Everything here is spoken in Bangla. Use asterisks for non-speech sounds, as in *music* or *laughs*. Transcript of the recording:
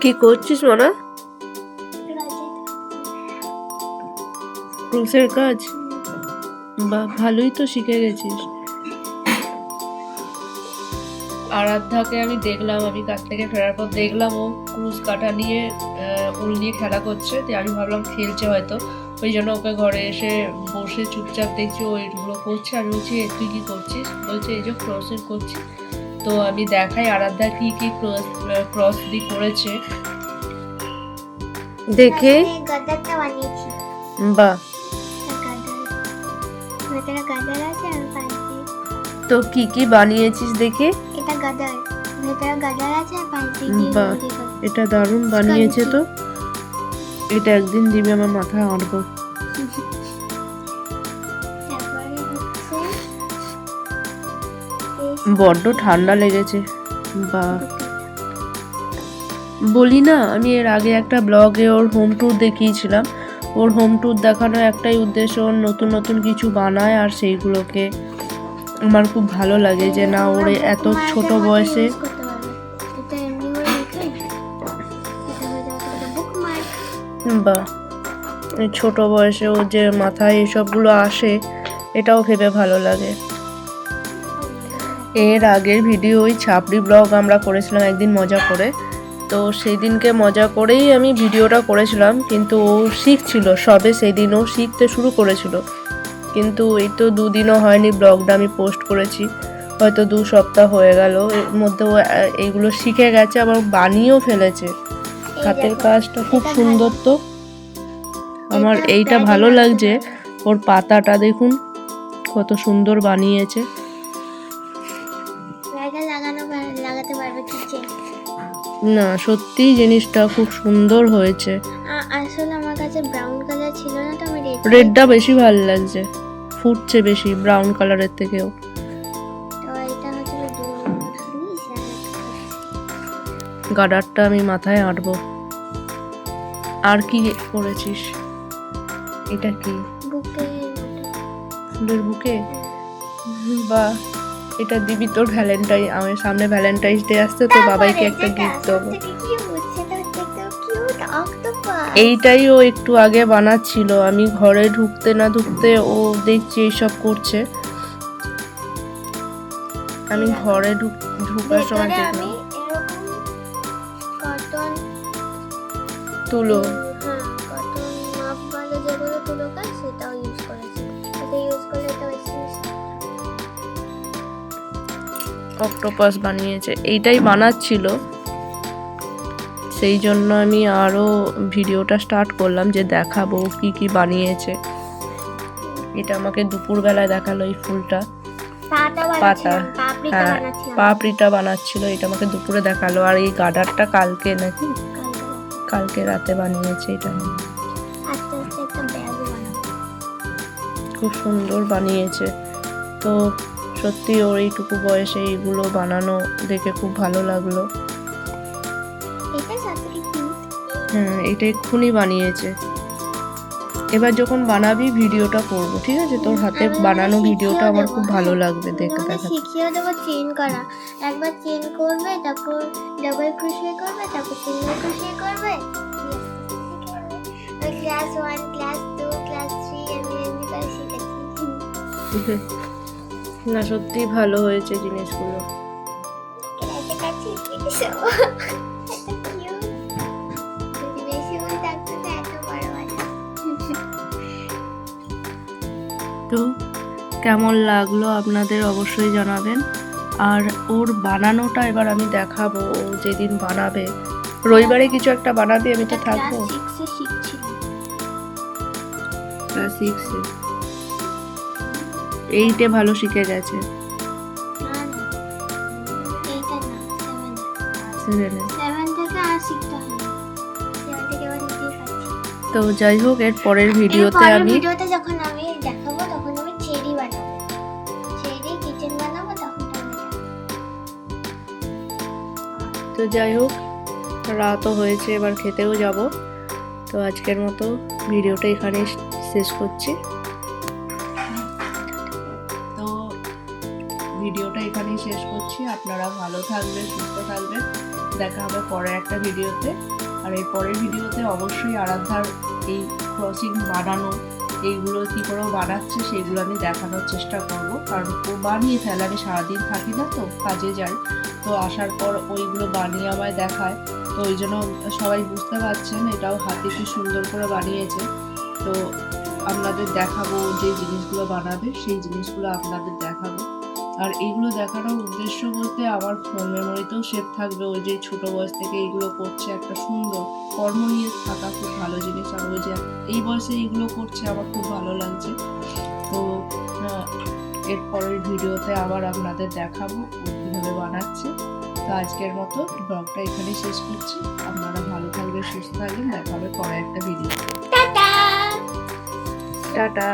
কি করছিস মানা ক্রুশের কাজ? বা ভালোই তো শিখে গেছিস। আরাধ্যাকে আমি দেখলাম আমি কাজ থেকে ফেরার পর দেখলাম ও ক্রুশ কাটা নিয়ে উল নিয়ে খেলা করছে। তো আমি ভাবলাম খেলছে হয়তো। ওই জন্য ওকে ঘরে এসে বসে চুপচাপ দেখছি ওইগুলো করছে। আমি বলছি "এ, তুই কি করছিস? বলছে এই যে ক্রসের করছি। তো আমি দেখাই আরাধ্যা কি কি ক্রস ক্রস দি করেছে। দেখে। বাহ। তো কি কি বানিয়েছিস দেখে? এটা গাদার ভেতরে গাদার আছে আর পাঁচটি বাহ। এটা দারুণ বানিয়েছে তো। এটা একদিন দিবি আমার মাথায় আঁটবো *laughs* বড্ড ঠান্ডা লেগেছে। বা। বলি না, আমি এর আগে একটা ব্লগে ওর হোম ট্যুর দেখিয়েছিলাম। ওর হোম ট্যুর দেখানোর একটাই উদ্দেশ্য ওর নতুন নতুন কিছু বানায় আর সেইগুলোকে আমার খুব ভালো লাগে যে না, ওর এত ছোট বয়সে বা, ছোট বয়সে ওর যে মাথায় এসবগুলো আসে, এটাও ভেবে ভালো লাগে। এর আগের ভিডিও ওই ছাপড়ি ব্লগ আমরা করেছিলাম একদিন মজা করে। তো সেই দিনকে মজা করেই আমি ভিডিওটা করেছিলাম কিন্তু ও শিখছিল সবে সেই দিন ও শিখতে শুরু করেছিল। কিন্তু এই তো দুদিনও হয়নি ব্লগটা আমি পোস্ট করেছি। হয়তো দু সপ্তাহ হয়ে গেল এর মধ্যে ও এইগুলো শিখে গেছে আবার বানিয়েও ফেলেছে। হাতের কাজটা খুব সুন্দর তো। আমার এইটা ভালো। লাগছে ওর পাতাটা দেখুন কত সুন্দর বানিয়েছে। না সত্যি জিনিসটা খুব সুন্দর হয়েছে। আসলে আমার কাছে ব্রাউন কালার ছিল না তো আমি রেড রেডটা বেশি ভালো লাগছে। ফুটছে বেশি ব্রাউন কালারের থেকেও। গাডারটা আমি মাথায় আঁটবো। আর কি করেছিস এটা কি? বুকে বুকে? বা এটা দিবি তোর ভ্যালেন্টাইন আমার সামনে ভ্যালেন্টাইন্স ডে আসছে তো বাবাইকে একটা গিফট দেবো। এইটাই ও একটু আগে বানাচ্ছিল আমি ঘরে ঢুকতে না ঢুকতে ও দেখছি এইসব করছে। আমি ঘরে ঢুক ঢুকার সময় দেখলাম। তুলো। অক্টোপাস বানিয়েছে এইটাই বানাচ্ছিল। সেই জন্য আমি আরও ভিডিওটা স্টার্ট করলাম যে দেখাবো কি কি বানিয়েছে। এটা আমাকে দুপুরবেলায় দেখাল এই ফুলটা। পাতা হ্যাঁ পাপড়িটা বানাচ্ছিল এটা আমাকে দুপুরে দেখাল। আর এই গাডারটা কালকে নাকি? কালকে। রাতে। বানিয়েছে এটা খুব সুন্দর বানিয়েছে। তো সত্যি ওর এইটুকু বয়সে এইগুলো বানানো দেখে খুব ভালো লাগল। হ্যাঁ এটা এক্ষুনি বানিয়েছে। এবার যখন বানাবি ভিডিওটা করব ঠিক আছে? তোর হাতে বানানো ভিডিওটা আমার খুব। ভালো লাগবে দেখতে দেখা শিখিয়ে দেবো চেন করা। একবার চেন করবে তারপর ডাবল ক্রোশে করবে তারপর সিঙ্গেল ক্রোশে করবে। ক্লাস ক্লাস ক্লাস আমি শিখেছি *laughs* না সত্যি ভালো হয়েছে জিনিসগুলো। তো কেমন লাগল আপনাদের অবশ্যই জানাবেন। আর ওর বানানোটা এবার আমি দেখাবো ও যেদিন বানাবে। রবিবারে কিছু একটা বানাবি আমি তো থাকব। ক্লাস সিক্সে এইটে ভালো শিখে গেছে। সেভেন তো যাই হোক এর পরের ভিডিওতে আমি ভিডিওতে যখন আমি দেখাবো তখন আমি চেরি বানাবো। চেরি কিচেন বানাবো তখন তো যাই হোক রাতও হয়েছে এবার খেতেও যাব। তো আজকের মতো ভিডিওটা এখানে শেষ করছি। ভিডিওটা এখানেই শেষ করছি। আপনারা ভালো থাকবেন, সুস্থ থাকবেন। দেখা হবে পরে একটা ভিডিওতে। আর এই পরের ভিডিওতে অবশ্যই আরাধ্যার এই ক্রসিং বানানো, এইগুলো কী করে বানাচ্ছে সেইগুলো আমি দেখানোর চেষ্টা করব। কারণ ও বানিয়ে ফেলে আমি সারাদিন থাকি না তো, কাজে যাই তো আসার পর ওইগুলো বানিয়ে আমায় দেখায়। তো ওই জন্য সবাই বুঝতে পারছেন, এটাও হাতে কি সুন্দর করে বানিয়েছে। তো আপনাদের দেখাবো যে জিনিসগুলো বানাবে, সেই জিনিসগুলো আপনাদের দেখাবো। আর এইগুলো দেখানোর উদ্দেশ্য বলতে আমার ফোন মেমোরিতেও সেভ থাকবে। ওই যে ছোট বয়স থেকে এইগুলো করছে একটা সুন্দর। কর্ম নিয়ে থাকা খুব ভালো জিনিস। আর ওই যে এই বয়সে এইগুলো করছে আমার খুব ভালো লাগছে। তো এর পরের ভিডিওতে আবার আপনাদের দেখাবো কীভাবে বানাচ্ছে। তো আজকের মতো ব্লগটা এখানেই শেষ করছি। আপনারা ভালো থাকবেন সুস্থ থাকবেন। দেখা হবে পরে একটা ভিডিও টাটা! টাটা!